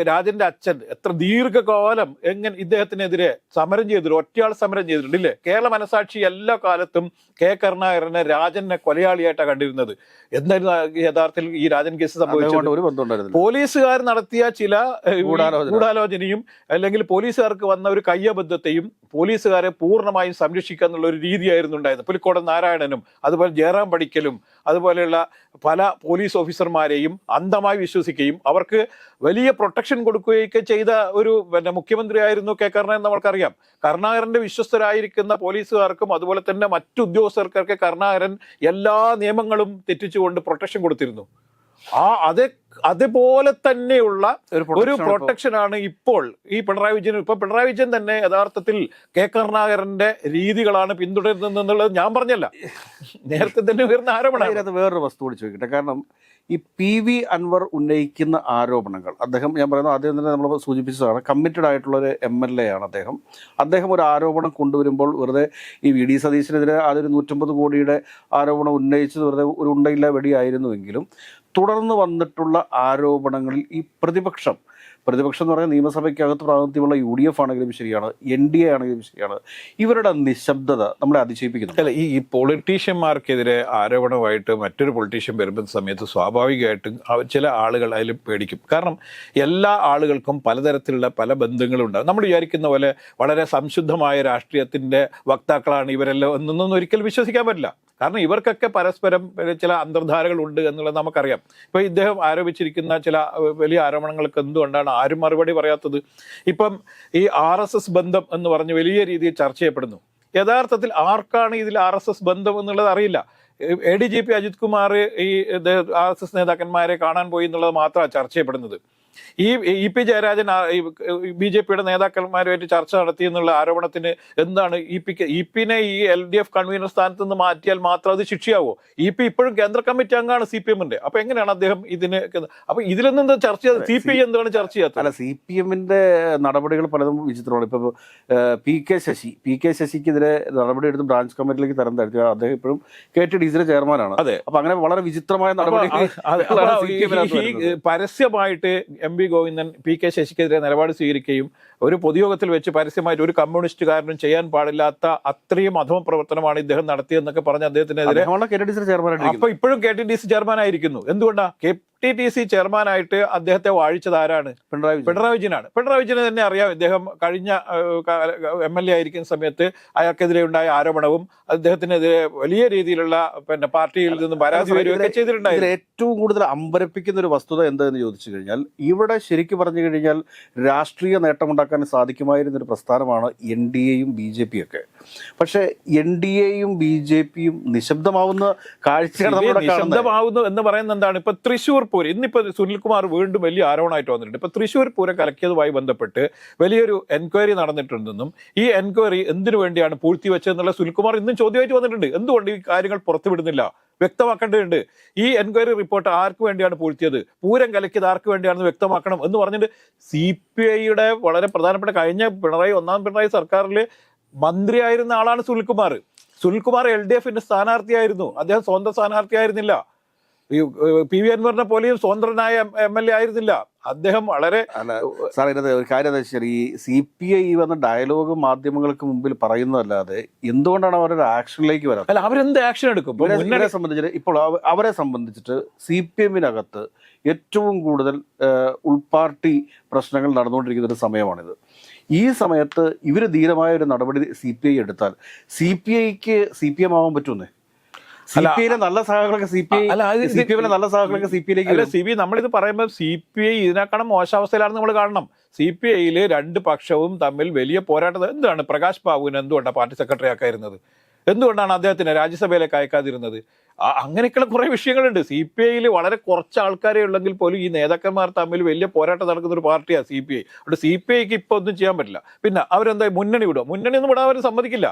Speaker 2: രാജന്റെ അച്ഛൻ എത്ര ദീർഘകാലം എങ്ങനെ ഇദ്ദേഹത്തിനെതിരെ സമരം ചെയ്തിട്ടുണ്ട് ഒറ്റയാൾ സമരം ചെയ്തിട്ടുണ്ട് ഇല്ലേ? കേരള മനസാക്ഷി എല്ലാ കാലത്തും കെ കരുണാകരനെ രാജനെ കൊലയാളിയായിട്ടാണ് കണ്ടിരുന്നത്. എന്തായിരുന്നു യഥാർത്ഥത്തിൽ ഈ രാജൻ കേസ് സംഭവിച്ചത്? പോലീസുകാർ നടത്തിയ ചില ഗൂഢാലോചനയും അല്ലെങ്കിൽ പോലീസുകാർക്ക് വന്ന ഒരു കയ്യബദ്ധത്തെയും പോലീസുകാരെ പൂർണമായും സംരക്ഷിക്കുക എന്നുള്ള ഒരു രീതിയായിരുന്നു ഉണ്ടായത് പുലിക്കോടൻ നാരായണനും അതുപോലെ ജയറാം പടിക്കലും അതുപോലെയുള്ള പല പോലീസ് ഓഫീസർമാരെയും അന്ധമായി വിശ്വസിക്കുകയും അവർക്ക് വലിയ പ്രൊട്ടക്ഷൻ കൊടുക്കുകയൊക്കെ ചെയ്ത ഒരു പിന്നെ മുഖ്യമന്ത്രിയായിരുന്നു കെ കരുണാകരൻ നമ്മൾക്കറിയാം. കരുണാകരന്റെ വിശ്വസ്തരായിരിക്കുന്ന പോലീസുകാർക്കും അതുപോലെ തന്നെ മറ്റു ഉദ്യോഗസ്ഥർക്കൊക്കെ കരുണാകരൻ എല്ലാ നിയമങ്ങളും തെറ്റിച്ചുകൊണ്ട് പ്രൊട്ടക്ഷൻ കൊടുത്തിരുന്നു. ആ അതേ അതുപോലെ തന്നെയുള്ള
Speaker 1: ഒരു.
Speaker 2: പ്രൊട്ടക്ഷൻ ആണ് ഇപ്പോൾ ഈ പിണറായി വിജയൻ. ഇപ്പൊ പിണറായി വിജയൻ തന്നെ യഥാർത്ഥത്തിൽ കെ കരുണാകരന്റെ രീതികളാണ് പിന്തുടരുന്നതെന്നുള്ളത് ഞാൻ പറഞ്ഞല്ല. നേരത്തെ തന്നെ ഉയർന്ന ആരോപണം
Speaker 1: അതിനകത്ത് വേറൊരു വസ്തു കൂടി ചോദിക്കട്ടെ. കാരണം ഈ പി വി അൻവർ ഉന്നയിക്കുന്ന ആരോപണങ്ങൾ അദ്ദേഹം ഞാൻ പറയുന്നത് ആദ്യം തന്നെ നമ്മൾ സൂചിപ്പിച്ചതാണ് കമ്മിറ്റഡ് ആയിട്ടുള്ള ഒരു എം എൽ എ ആണ് അദ്ദേഹം. അദ്ദേഹം ഒരു ആരോപണം കൊണ്ടുവരുമ്പോൾ വെറുതെ ഈ വി ഡി സതീശനെതിരെ ഒരു നൂറ്റമ്പത് കോടിയുടെ ആരോപണം ഉന്നയിച്ചത് വെറുതെ ഒരു ഉണ്ടയില്ല വെടിയായിരുന്നുവെങ്കിലും തുടർന്ന് വന്നിട്ടുള്ള ആരോപണങ്ങളിൽ ഈ പ്രതിപക്ഷം പ്രതിപക്ഷം എന്ന് പറഞ്ഞാൽ നിയമസഭയ്ക്കകത്ത് പ്രാതിനിധ്യമുള്ള യു ഡി എഫ് ആണെങ്കിലും ശരിയാണ് എൻ ഡി എ ആണെങ്കിലും ശരിയാണ്. ഇവരുടെ നിശബ്ദത നമ്മളെ അതിശയിപ്പിക്കുന്നു.
Speaker 2: അല്ല ഈ പൊളിറ്റീഷ്യന്മാർക്കെതിരെ ആരോപണമായിട്ട് മറ്റൊരു പൊളിറ്റീഷ്യൻ വരുന്ന സമയത്ത് സ്വാഭാവികമായിട്ടും ചില ആളുകൾ അതിൽ പേടിക്കും. കാരണം എല്ലാ ആളുകൾക്കും പലതരത്തിലുള്ള പല ബന്ധങ്ങളും ഉണ്ടാകും നമ്മൾ വിചാരിക്കുന്ന പോലെ വളരെ സംശുദ്ധമായ രാഷ്ട്രീയത്തിന്റെ വക്താക്കളാണ് ഇവരെല്ലാം എന്നൊന്നും ഒരിക്കലും വിശ്വസിക്കാൻ പറ്റില്ല. കാരണം ഇവർക്കൊക്കെ പരസ്പരം ചില അന്തർധാരകളുണ്ട് എന്നുള്ളത് നമുക്കറിയാം. ഇപ്പോൾ ഇദ്ദേഹം ആരോപിച്ചിരിക്കുന്ന ചില വലിയ ആരോപണങ്ങൾക്ക് എന്തുകൊണ്ടാണ് ആരും മറുപടി പറയാത്തത്. ഇപ്പം ഈ ആർ എസ് എസ് ബന്ധം എന്ന് പറഞ്ഞ് വലിയ രീതിയിൽ ചർച്ച ചെയ്യപ്പെടുന്നു. യഥാർത്ഥത്തിൽ ആർക്കാണ് ഇതിൽ ആർ എസ് എസ് ബന്ധം എന്നുള്ളത് അറിയില്ല. A D G P Ajith Kumar ഈ ആർ എസ് എസ് നേതാക്കന്മാരെ കാണാൻ പോയി എന്നുള്ളത് മാത്രമാണ് ചർച്ച ചെയ്യപ്പെടുന്നത്. ഈ E P Jayarajan B J പിയുടെ നേതാക്കന്മാരുമായിട്ട് ചർച്ച നടത്തി എന്നുള്ള ആരോപണത്തിന് എന്താണ് ഇ പിക്ക് ഇ പിന്നെ ഈ എൽ ഡി എഫ് കൺവീനർ സ്ഥാനത്ത് നിന്ന് മാറ്റിയാൽ മാത്രം അത് ശിക്ഷയാവോ? ഇ പി ഇപ്പോഴും കേന്ദ്ര കമ്മിറ്റി അംഗമാണ് സി പി എമ്മിന്റെ. അപ്പൊ എങ്ങനെയാണ് അദ്ദേഹം ഇതിന് അപ്പൊ ഇതിലൊന്നും എന്താ ചർച്ച ചെയ്യാതെ സി പി ഐ എന്താണ് ചർച്ച ചെയ്യാത്തത്?
Speaker 1: അല്ല സി പി എമ്മിന്റെ നടപടികൾ പലതും വിചിത്രമാണ്. ഇപ്പൊ P K Sasi P K ശശിക്കെതിരെ നടപടി എടുത്ത് ബ്രാഞ്ച് കമ്മിറ്റിയിലേക്ക് തരം താഴ്ത്തി. അദ്ദേഹം ഇപ്പോഴും കെ ടി ഡി സിയുടെ ചെയർമാനാണ്.
Speaker 2: അതെ.
Speaker 1: അപ്പൊ അങ്ങനെ വളരെ വിചിത്രമായ നടപടി
Speaker 2: പരസ്യമായിട്ട് M V Govindan P K ശശിക്കെതിരെ നിലപാട് സ്വീകരിക്കുകയും ഒരു പൊതുയോഗത്തിൽ വെച്ച് പരസ്യമായിട്ട് ഒരു കമ്മ്യൂണിസ്റ്റുകാരനും ചെയ്യാൻ പാടില്ലാത്ത അത്രയും അധമ പ്രവർത്തനമാണ് ഇദ്ദേഹം നടത്തിയെന്നൊക്കെ പറഞ്ഞ അദ്ദേഹത്തിനെതിരെ അപ്പൊ ഇപ്പോഴും K T D C chairman ആയിരിക്കുന്നു എന്തുകൊണ്ടാണ് കെ ടി ടി സി ചെയർമാനായിട്ട് അദ്ദേഹത്തെ വാഴിച്ചത് ആരാണ്?
Speaker 1: പിണറായി.
Speaker 2: പിണറായി വിജയനാണ്. പിണറായി വിജയനെ തന്നെ അറിയാം. ഇദ്ദേഹം കഴിഞ്ഞ എം എൽ എ ആയിരിക്കുന്ന സമയത്ത് അയാൾക്കെതിരെ ഉണ്ടായ ആരോപണവും അദ്ദേഹത്തിനെതിരെ വലിയ രീതിയിലുള്ള പിന്നെ പാർട്ടിയിൽ നിന്ന് പരാതി വരികയൊക്കെ ചെയ്തിട്ടുണ്ടായിരുന്നു.
Speaker 1: ഏറ്റവും കൂടുതൽ അമ്പരപ്പിക്കുന്ന ഒരു വസ്തുത എന്താണെന്ന് ചോദിച്ചു കഴിഞ്ഞാൽ ഇവിടെ ശരിക്കും പറഞ്ഞു കഴിഞ്ഞാൽ രാഷ്ട്രീയ നേട്ടമുണ്ടാക്കാൻ സാധിക്കുമായിരുന്ന ഒരു പ്രസ്ഥാനമാണ് എൻ ഡി എയും ബി ജെ പി ഒക്കെ. പക്ഷേ എൻ ഡി എയും ബി ജെ പിയും നിശബ്ദമാവുന്ന കാഴ്ചയാണ്
Speaker 2: നിശബ്ദമാവുന്നു എന്ന് പറയുന്നത് എന്താണ്? ഇപ്പൊ തൃശ്ശൂർ പൂരം. ഇന്നിപ്പോ സുനിൽകുമാർ വീണ്ടും വലിയ ആരോപണമായിട്ട് വന്നിട്ടുണ്ട്. ഇപ്പൊ തൃശ്ശൂർ പൂരം കലക്കിയതുമായി ബന്ധപ്പെട്ട് വലിയൊരു എൻക്വയറി നടന്നിട്ടുണ്ടെന്നും ഈ എൻക്വയറി എന്തിനു വേണ്ടിയാണ് പൂഴ്ത്തിവെച്ചതെന്നുള്ള സുനിൽകുമാർ ഇന്നും ചോദ്യമായിട്ട് വന്നിട്ടുണ്ട്. എന്തുകൊണ്ട് ഈ കാര്യങ്ങൾ പുറത്തുവിടുന്നില്ല? വ്യക്തമാക്കേണ്ടതുണ്ട്. ഈ എൻക്വയറി റിപ്പോർട്ട് ആർക്ക് വേണ്ടിയാണ് പൂഴ്ത്തിയത്? പൂരം കലക്കിയത് ആർക്ക് വേണ്ടിയാണെന്ന് വ്യക്തമാക്കണം എന്ന് പറഞ്ഞിട്ട് സി പി ഐയുടെ വളരെ പ്രധാനപ്പെട്ട കഴിഞ്ഞ പിണറായി ഒന്നാം പിണറായി സർക്കാരിൽ മന്ത്രിയായിരുന്ന ആളാണ് സുനിൽകുമാർ. സുനിൽകുമാർ എൽ ഡി എഫിന്റെ സ്ഥാനാർത്ഥിയായിരുന്നു. അദ്ദേഹം സ്വന്തം സ്ഥാനാർത്ഥിയായിരുന്നില്ല. ഈ പി വി അൻവറിനെ പോലെയും സ്വതന്ത്രനായ എം എൽ എ ആയിരുന്നില്ല. അദ്ദേഹം വളരെ
Speaker 1: സാർ ഇതിനകത്ത് ഒരു കാര്യം എന്താ വെച്ചാൽ ഈ സി പി ഐ വന്ന ഡയലോഗ് മാധ്യമങ്ങൾക്ക് മുമ്പിൽ പറയുന്നതല്ലാതെ എന്തുകൊണ്ടാണ് അവരൊരു ആക്ഷനിലേക്ക് വരാത്തത്?
Speaker 2: അല്ല അവരെന്ത് ആക്ഷൻ എടുക്കും?
Speaker 1: സംബന്ധിച്ചിട്ട് ഇപ്പോൾ അവരെ സംബന്ധിച്ചിട്ട് സി പി എമ്മിനകത്ത് ഏറ്റവും കൂടുതൽ ഉൾപാർട്ടി പ്രശ്നങ്ങൾ നടന്നുകൊണ്ടിരിക്കുന്ന ഒരു സമയമാണിത്. ഈ സമയത്ത് ഇവർ ധീരമായ ഒരു നടപടി സി പി ഐ എടുത്താൽ സി പി ഐക്ക് സി പി എം ആവാൻ പറ്റുമെന്നേ? സി പി ഐയിലെ നല്ല C P I C P നല്ല സി പി ഐയിലേക്ക്
Speaker 2: നമ്മളിത് പറയുമ്പോൾ സി പി ഐ ഇതിനേക്കാളും മോശാവസ്ഥയിലാണെന്ന് നമ്മൾ കാണണം. സി പി ഐയിൽ രണ്ട് പക്ഷവും തമ്മിൽ വലിയ പോരാട്ടം എന്താണ് പ്രകാശ് ബാബുവിന് എന്തുകൊണ്ടാണ് പാർട്ടി സെക്രട്ടറി ആക്കായിരുന്നത് എന്തുകൊണ്ടാണ് അദ്ദേഹത്തിന് രാജ്യസഭയിലേക്ക് അയക്കാതിരുന്നത് അങ്ങനെയൊക്കെയുള്ള കുറെ വിഷയങ്ങളുണ്ട്. സി പി ഐയിൽ വളരെ കുറച്ച് ആൾക്കാരെ ഉള്ളെങ്കിൽ പോലും ഈ നേതാക്കന്മാർ തമ്മിൽ വലിയ പോരാട്ടം നടക്കുന്ന ഒരു പാർട്ടിയാണ് സി പി ഐ അതുകൊണ്ട് സി പി ഐക്ക് ഇപ്പൊ ഒന്നും ചെയ്യാൻ പറ്റില്ല. പിന്നെ അവരെന്താ മുന്നണി വിടുക മുന്നണി ഒന്നും വിടാൻ അവർ സമ്മതിക്കില്ല.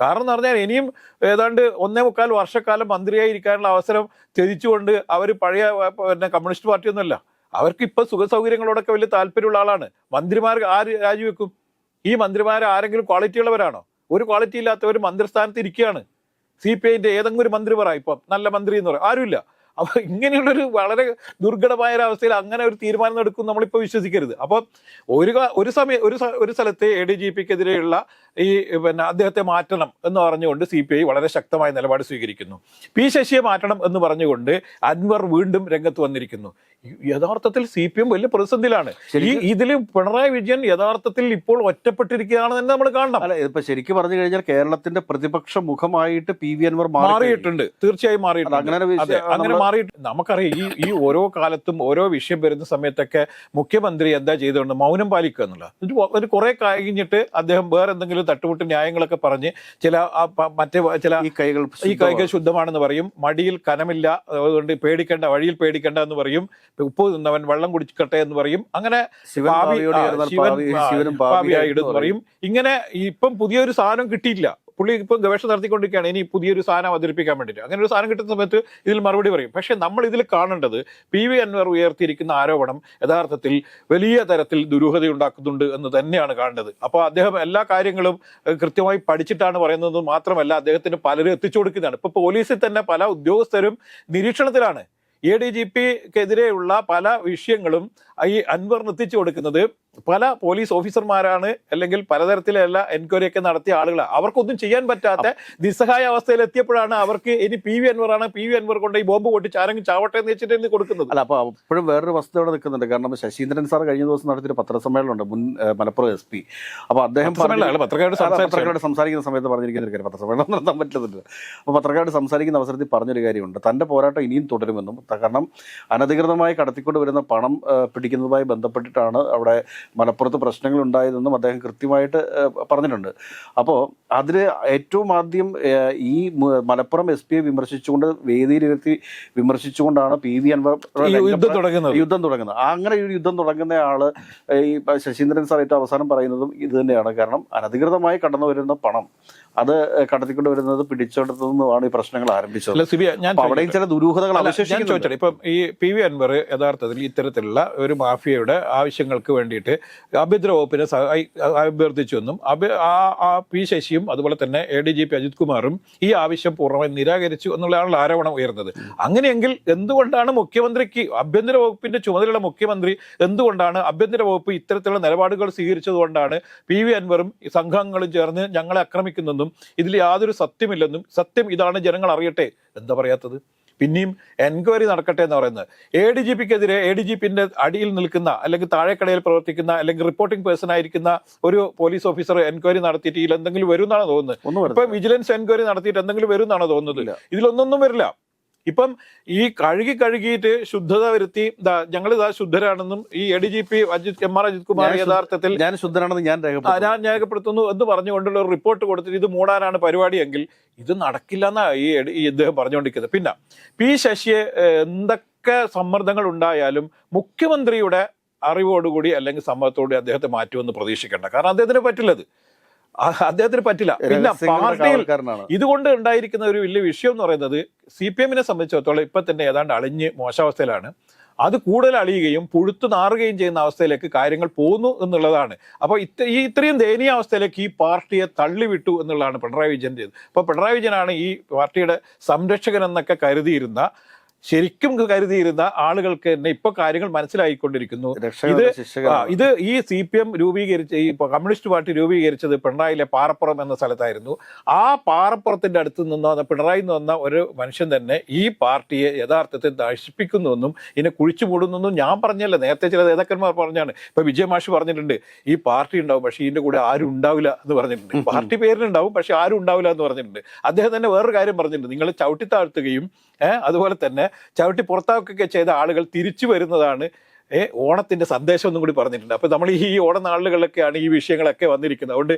Speaker 2: കാരണം എന്ന് പറഞ്ഞാൽ ഇനിയും ഏതാണ്ട് ഒന്നേ മുക്കാൽ വർഷക്കാലം മന്ത്രിയായി ഇരിക്കാനുള്ള അവസരം ത്യജിച്ചുകൊണ്ട് അവർ പഴയ പിന്നെ കമ്മ്യൂണിസ്റ്റ് പാർട്ടിയൊന്നുമല്ല. അവർക്ക് ഇപ്പോൾ സുഖസൗകര്യങ്ങളോടൊക്കെ വലിയ താല്പര്യമുള്ള ആളാണ്. മന്ത്രിമാർ ആര് രാജിവെക്കും? ഈ മന്ത്രിമാർ ആരെങ്കിലും ക്വാളിറ്റി ഉള്ളവരാണോ? ഒരു ക്വാളിറ്റി ഇല്ലാത്തവർ മന്ത്രിസ്ഥാനത്ത് ഇരിക്കുകയാണ്. സി പി ഐന്റെ ഏതെങ്കിലും ഒരു മന്ത്രി പറ ഇപ്പം നല്ല മന്ത്രി എന്ന് പറയും ആരുമില്ല. അപ്പൊ ഇങ്ങനെയുള്ളൊരു വളരെ ദുർഘടമായ ഒരു അവസ്ഥയിൽ അങ്ങനെ ഒരു തീരുമാനം എടുക്കും നമ്മളിപ്പോൾ വിശ്വസിക്കരുത്. അപ്പോൾ ഒരു ഒരു സമയം ഒരു ഒരു സ്ഥലത്ത് എ ഡി ജി പിക്കെതിരെയുള്ള ഈ പിന്നെ അദ്ദേഹത്തെ മാറ്റണം എന്ന് പറഞ്ഞുകൊണ്ട് സി പി ഐ വളരെ ശക്തമായ നിലപാട് സ്വീകരിക്കുന്നു. പി ശശിയെ മാറ്റണം എന്ന് പറഞ്ഞുകൊണ്ട് അൻവർ വീണ്ടും രംഗത്ത് വന്നിരിക്കുന്നു. യഥാർത്ഥത്തിൽ സി പി എം വലിയ പ്രതിസന്ധിയിലാണ്. ഈ ഇതിൽ പിണറായി വിജയൻ യഥാർത്ഥത്തിൽ ഇപ്പോൾ ഒറ്റപ്പെട്ടിരിക്കുകയാണെന്ന് തന്നെ നമ്മൾ കാണണം.
Speaker 1: അല്ല ഇപ്പൊ ശരിക്കും പറഞ്ഞു കഴിഞ്ഞാൽ കേരളത്തിന്റെ പ്രതിപക്ഷ മുഖമായിട്ട് പി വി അൻവർ
Speaker 2: മാറിയിട്ടുണ്ട്. തീർച്ചയായും മാറിയിട്ടുണ്ട്.
Speaker 1: അങ്ങനെ മാറിയിട്ടുണ്ട്
Speaker 2: അങ്ങനെ മാറിയിട്ട് നമുക്കറിയാം ഈ ഈ ഓരോ കാലത്തും ഓരോ വിഷയം വരുന്ന സമയത്തൊക്കെ മുഖ്യമന്ത്രി എന്താ ചെയ്തുകൊണ്ട് മൗനം പാലിക്കുക എന്നുള്ളത് ഒരു ഒരു കുറെ കഴിഞ്ഞിട്ട് അദ്ദേഹം വേറെ എന്തെങ്കിലും തട്ടുമുട്ട് ന്യായങ്ങളൊക്കെ പറഞ്ഞ് ചില മറ്റേ ചില
Speaker 1: ഈ കൈകൾ
Speaker 2: ഈ കൈകൾ ശുദ്ധമാണെന്ന് പറയും. മടിയിൽ കനമില്ല അതുകൊണ്ട് പേടിക്കേണ്ട വഴിയിൽ പേടിക്കേണ്ട എന്ന് പറയും. ഉപ്പ് തിന്നവൻ വെള്ളം കുടിക്കട്ടെ എന്ന് പറയും. അങ്ങനെ
Speaker 1: ശിവൻ
Speaker 2: പാവി-
Speaker 1: പാവിയോട്
Speaker 2: ആ,
Speaker 1: ചേർന്നാൽ
Speaker 2: ശിവൻ
Speaker 1: പാവി-
Speaker 2: ആ,
Speaker 1: ശിവനും
Speaker 2: പാപിയായിടും എന്ന്
Speaker 1: പാപിയായിടും
Speaker 2: പറയും. ഇങ്ങനെ ഇപ്പം പുതിയൊരു സാധനം കിട്ടിയില്ല പുള്ളി ഇപ്പം ഗവേഷണം നടത്തിക്കൊണ്ടിരിക്കുകയാണ്. ഇനി പുതിയൊരു സാധനം അവതരിപ്പിക്കാൻ വേണ്ടിയിട്ട്. അങ്ങനെ ഒരു സാധനം കിട്ടുന്ന സമയത്ത് ഇതിൽ മറുപടി പറയും. പക്ഷേ നമ്മൾ ഇതിൽ കാണേണ്ടത് പി വി അൻവർ ഉയർത്തിയിരിക്കുന്ന ആരോപണം യഥാർത്ഥത്തിൽ വലിയ തരത്തിൽ ദുരൂഹത ഉണ്ടാക്കുന്നുണ്ട് എന്ന് തന്നെയാണ് കാണേണ്ടത്. അപ്പോൾ അദ്ദേഹം എല്ലാ കാര്യങ്ങളും കൃത്യമായി പഠിച്ചിട്ടാണ് പറയുന്നത് മാത്രമല്ല അദ്ദേഹത്തിന് പലരും എത്തിച്ചു കൊടുക്കുന്നതാണ്. ഇപ്പോൾ പോലീസിൽ തന്നെ പല ഉദ്യോഗസ്ഥരും നിരീക്ഷണത്തിലാണ്. എ ഡി ജി പിക്കെതിരെയുള്ള പല വിഷയങ്ങളും ഈ അൻവർ എത്തിച്ചു കൊടുക്കുന്നത്. പല പോലീസ് ഓഫീസർമാരാണ് അല്ലെങ്കിൽ പലതരത്തിലുള്ള എൻക്വയറി ഒക്കെ നടത്തിയ ആളുകളാണ് അവർക്കൊന്നും ചെയ്യാൻ പറ്റാത്ത നിസ്സഹായ അവസ്ഥയിൽ എത്തിയപ്പോഴാണ് അവർക്ക് ഇനി പി വി അൻവറാണ് പി വി അൻവർ കൊണ്ട് ഈ ബോംബ് പൊട്ടിച്ച് ആരെങ്കിലും ചാവട്ടെ എന്ന് വെച്ചിട്ട് കൊടുക്കുന്നത്.
Speaker 1: അല്ല അപ്പൊ അപ്പോഴും വേറൊരു വസ്തുത അവിടെ നിൽക്കുന്നുണ്ട്. കാരണം ശശീന്ദ്രൻ സാർ കഴിഞ്ഞ ദിവസം നടത്തിയൊരു പത്രസമ്മേളനമുണ്ട് മുൻ മലപ്പുറം എസ് പി. അപ്പൊ അദ്ദേഹം
Speaker 2: പത്രക്കാരോട്
Speaker 1: സംസാരിക്കുന്ന സമയത്ത് പറഞ്ഞിരിക്കുന്ന ഒരു കാര്യം പത്രസമ്മേളനം നടത്താൻ പറ്റുന്നുണ്ട് അപ്പൊ പത്രക്കാരോട് സംസാരിക്കുന്ന അവസരത്തിൽ പറഞ്ഞൊരു കാര്യമുണ്ട്. തന്റെ പോരാട്ടം ഇനിയും തുടരുമെന്നും കാരണം അനധികൃതമായി കടത്തിക്കൊണ്ട് വരുന്ന പണം പിടിക്കുന്നതുമായി ബന്ധപ്പെട്ടിട്ടാണ് അവിടെ മലപ്പുറത്ത് പ്രശ്നങ്ങൾ ഉണ്ടായതെന്നും അദ്ദേഹം കൃത്യമായിട്ട് പറഞ്ഞിട്ടുണ്ട്. അപ്പോൾ അതിൽ ഏറ്റവും ആദ്യം ഈ മലപ്പുറം എസ് പിയെ വിമർശിച്ചുകൊണ്ട് വേദിയിലിരുത്തി വിമർശിച്ചുകൊണ്ടാണ് പി വി അൻവർ
Speaker 2: യുദ്ധം തുടങ്ങുന്നത്.
Speaker 1: യുദ്ധം തുടങ്ങുന്നത്. അങ്ങനെ ഒരു യുദ്ധം തുടങ്ങുന്ന ആൾ ഈ ശശീന്ദ്രൻ സാർ ഏറ്റവും അവസാനം പറയുന്നതും ഇത് തന്നെയാണ്. കാരണം അനധികൃതമായി കടന്നു വരുന്ന പണം അത് കടത്തിക്കൊണ്ട് വരുന്നത് പിടിച്ചെടുത്തതെന്നുമാണ് ഈ പ്രശ്നങ്ങൾ ആരംഭിച്ചത്.
Speaker 2: ഞാൻ
Speaker 1: അവിടെയും ചില ദുരൂഹതകൾ
Speaker 2: ചോദിച്ചത് ഞാൻ
Speaker 1: അവശേഷിക്കുന്നുണ്ട്.
Speaker 2: ചോദിച്ചോട്ടെ. ഇപ്പം ഈ പി വി അൻവർ യഥാർത്ഥത്തിൽ ഇത്തരത്തിലുള്ള ഒരു മാഫിയയുടെ ആവശ്യങ്ങൾക്ക് വേണ്ടിയിട്ട് ആഭ്യന്തര വകുപ്പിനെ അഭ്യർത്ഥിച്ചു എന്നും ആ പി ശശിയും അതുപോലെ തന്നെ A D G P Ajith കുമാറും ഈ ആവശ്യം പൂർണമായി നിരാകരിച്ചു എന്നുള്ളതാണ് ആരോപണം ഉയർന്നത്. അങ്ങനെയെങ്കിൽ എന്തുകൊണ്ടാണ് മുഖ്യമന്ത്രിക്ക് ആഭ്യന്തര വകുപ്പിന്റെ ചുമതലയുള്ള മുഖ്യമന്ത്രി എന്തുകൊണ്ടാണ് ആഭ്യന്തര വകുപ്പ് ഇത്തരത്തിലുള്ള നിലപാടുകൾ സ്വീകരിച്ചതുകൊണ്ടാണ് പി വി അൻവറും സംഘങ്ങളും ചേർന്ന് ഞങ്ങളെ ആക്രമിക്കുന്നെന്നും ഇതിൽ യാതൊരു സത്യമില്ലെന്നും സത്യം ഇതാണ് ജനങ്ങൾ അറിയട്ടെ. എന്താ പറയാത്തത്? പിന്നെയും എൻക്വയറി നടക്കട്ടെ എന്ന് പറയുന്നത്. എ ഡി ജി പിക്കെതിരെ എ ഡി ജി പിന്റെ അടിയിൽ നിൽക്കുന്ന അല്ലെങ്കിൽ താഴെക്കടയിൽ പ്രവർത്തിക്കുന്ന അല്ലെങ്കിൽ റിപ്പോർട്ടിംഗ് പേഴ്സൺ ആയിരിക്കുന്ന ഒരു പോലീസ് ഓഫീസർ എൻക്വയറി നടത്തിയിട്ട് ഇതിൽ എന്തെങ്കിലും വരും എന്നാണ് തോന്നുന്നത്. ഇപ്പൊ വിജിലൻസ് എൻക്വയറി നടത്തിയിട്ട് എന്തെങ്കിലും വരും എന്നാണ് തോന്നുന്നത്. ഇതിലൊന്നൊന്നും വരില്ല. ഇപ്പം ഈ കഴുകി കഴുകിയിട്ട് ശുദ്ധത വരുത്തി ഞങ്ങൾ ഇതാ ശുദ്ധരാണെന്നും ഈ A D G P Ajith M R Ajith Kumar യഥാർത്ഥത്തിൽ
Speaker 1: ഞാൻ ശുദ്ധനാണെന്ന് ഞാൻ
Speaker 2: ഞാൻ രേഖപ്പെടുത്തുന്നു എന്ന് പറഞ്ഞുകൊണ്ടുള്ള ഒരു റിപ്പോർട്ട് കൊടുത്തിട്ട് ഇത് മൂടാനാണ് പരിപാടിയെങ്കിൽ ഇത് നടക്കില്ല എന്നാ ഈ ഇദ്ദേഹം പറഞ്ഞുകൊണ്ടിരിക്കുന്നത്. പിന്നെ പി ശശിയെ എന്തൊക്കെ സമ്മർദ്ദങ്ങൾ ഉണ്ടായാലും മുഖ്യമന്ത്രിയുടെ അറിവോടുകൂടി അല്ലെങ്കിൽ സമ്മതത്തോടുകൂടി അദ്ദേഹത്തെ മാറ്റുമെന്ന് പ്രതീക്ഷിക്കേണ്ട. കാരണം അദ്ദേഹത്തിന് പറ്റില്ലത്. അദ്ദേഹത്തിന് പറ്റില്ല. പിന്നെ പാർട്ടിയിൽ ഇതുകൊണ്ട് ഉണ്ടായിരിക്കുന്ന ഒരു വലിയ വിഷയം എന്ന് പറയുന്നത് സി പി എമ്മിനെ സംബന്ധിച്ചിടത്തോളം ഇപ്പൊ തന്നെ ഏതാണ്ട് അളിഞ്ഞ് മോശാവസ്ഥയിലാണ്. അത് കൂടുതൽ അളിയുകയും പുഴുത്തു നാറുകയും ചെയ്യുന്ന അവസ്ഥയിലേക്ക് കാര്യങ്ങൾ പോകുന്നു എന്നുള്ളതാണ്. അപ്പോൾ ഇത്ര ഈ ഇത്രയും ദയനീയ അവസ്ഥയിലേക്ക് ഈ പാർട്ടിയെ തള്ളിവിട്ടു എന്നുള്ളതാണ് പിണറായി വിജയൻ ചെയ്തത്. അപ്പോൾ പിണറായി വിജയനാണ് ഈ പാർട്ടിയുടെ സംരക്ഷകൻ എന്നൊക്കെ കരുതിയിരുന്ന ശരിക്കും കരുതിയിരുന്ന ആളുകൾക്ക് തന്നെ ഇപ്പൊ കാര്യങ്ങൾ മനസ്സിലായിക്കൊണ്ടിരിക്കുന്നു.
Speaker 1: ഇത്
Speaker 2: ഇത് ഈ സി പി എം രൂപീകരിച്ച ഈ കമ്മ്യൂണിസ്റ്റ് പാർട്ടി രൂപീകരിച്ചത് പിണറായിലെ പാറപ്പുറം എന്ന സ്ഥലത്തായിരുന്നു. ആ പാറപ്പുറത്തിന്റെ അടുത്ത് നിന്ന് പിണറായി നിന്ന് വന്ന ഒരു മനുഷ്യൻ തന്നെ ഈ പാർട്ടിയെ യഥാർത്ഥത്തിൽ നശിപ്പിക്കുന്നുവെന്നും ഇതിനെ കുഴിച്ചു മൂടുന്നെന്നും ഞാൻ പറഞ്ഞല്ല നേരത്തെ ചില നേതാക്കന്മാർ പറഞ്ഞാണ്. ഇപ്പൊ വിജയമാഷ് പറഞ്ഞിട്ടുണ്ട് ഈ പാർട്ടി ഉണ്ടാവും പക്ഷേ ഇതിന്റെ കൂടെ ആരും ഉണ്ടാവില്ല എന്ന് പറഞ്ഞിട്ടുണ്ട്. പാർട്ടി പേരിനുണ്ടാവും പക്ഷെ ആരും ഉണ്ടാവില്ല എന്ന് പറഞ്ഞിട്ടുണ്ട്. അദ്ദേഹം തന്നെ വേറൊരു കാര്യം പറഞ്ഞിട്ടുണ്ട്. നിങ്ങൾ ചവിട്ടി താഴ്ത്തുകയും അതുപോലെ തന്നെ ചവിട്ടി പുറത്താക്കുകയൊക്കെ ചെയ്ത ആളുകൾ തിരിച്ചു വരുന്നതാണ് ഏ ഓണത്തിന്റെ സന്ദേശം ഒന്നും കൂടി പറഞ്ഞിട്ടുണ്ട്. അപ്പോൾ നമ്മൾ ഈ ഓണനാളുകളിലൊക്കെയാണ് ഈ വിഷയങ്ങളൊക്കെ വന്നിരിക്കുന്നത്. അതുകൊണ്ട്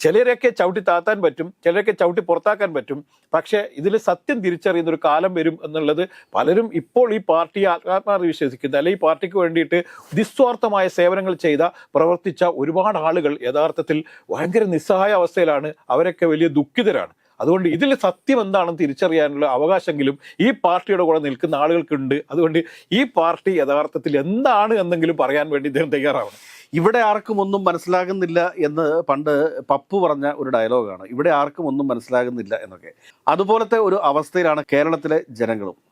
Speaker 2: ചിലരെയൊക്കെ ചവിട്ടി താത്താൻ പറ്റും ചിലരൊക്കെ ചവിട്ടി പുറത്താക്കാൻ പറ്റും. പക്ഷേ ഇതിൽ സത്യം തിരിച്ചറിയുന്ന ഒരു കാലം വരും എന്നുള്ളത് പലരും ഇപ്പോൾ ഈ പാർട്ടി ആത്മാർത്ഥ വിശ്വസിക്കുന്ന. അല്ലെങ്കിൽ ഈ പാർട്ടിക്ക് വേണ്ടിയിട്ട് നിസ്വാർത്ഥമായ സേവനങ്ങൾ ചെയ്ത പ്രവർത്തിച്ച ഒരുപാട് ആളുകൾ യഥാർത്ഥത്തിൽ ഭയങ്കര നിസ്സഹായ അവസ്ഥയിലാണ് അവരൊക്കെ വലിയ ദുഃഖിതരാണ്. അതുകൊണ്ട് ഇതിൽ സത്യം എന്താണെന്ന് തിരിച്ചറിയാനുള്ള അവകാശമെങ്കിലും ഈ പാർട്ടിയുടെ കൂടെ നിൽക്കുന്ന ആളുകൾക്കുണ്ട്. അതുകൊണ്ട് ഈ പാർട്ടി യഥാർത്ഥത്തിൽ എന്താണ് എന്നെങ്കിലും പറയാൻ വേണ്ടി ഇദ്ദേഹം തയ്യാറാവണം.
Speaker 1: ഇവിടെ ആർക്കും ഒന്നും മനസ്സിലാകുന്നില്ല എന്ന് പണ്ട് പപ്പു പറഞ്ഞ ഒരു ഡയലോഗാണ്. ഇവിടെ ആർക്കും ഒന്നും മനസ്സിലാകുന്നില്ല എന്നൊക്കെ. അതുപോലത്തെ ഒരു അവസ്ഥയിലാണ് കേരളത്തിലെ ജനങ്ങളും.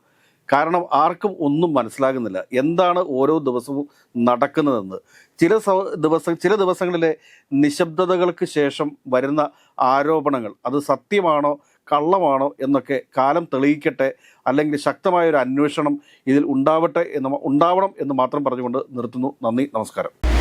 Speaker 1: കാരണം ആർക്കും ഒന്നും മനസ്സിലാകുന്നില്ല. എന്താണ് ഓരോ ദിവസവും നടക്കുന്നതെന്ന്. ചില ദിവസം ചില ദിവസങ്ങളിലെ നിശബ്ദതകൾക്ക് ശേഷം വരുന്ന ആരോപണങ്ങൾ അത് സത്യമാണോ കള്ളമാണോ എന്നൊക്കെ കാലം തെളിയിക്കട്ടെ അല്ലെങ്കിൽ ശക്തമായൊരു അന്വേഷണം ഇതിൽ ഉണ്ടാവട്ടെ എന്ന് ഉണ്ടാവണം എന്ന് മാത്രം പറഞ്ഞുകൊണ്ട് നിർത്തുന്നു. നന്ദി നമസ്കാരം.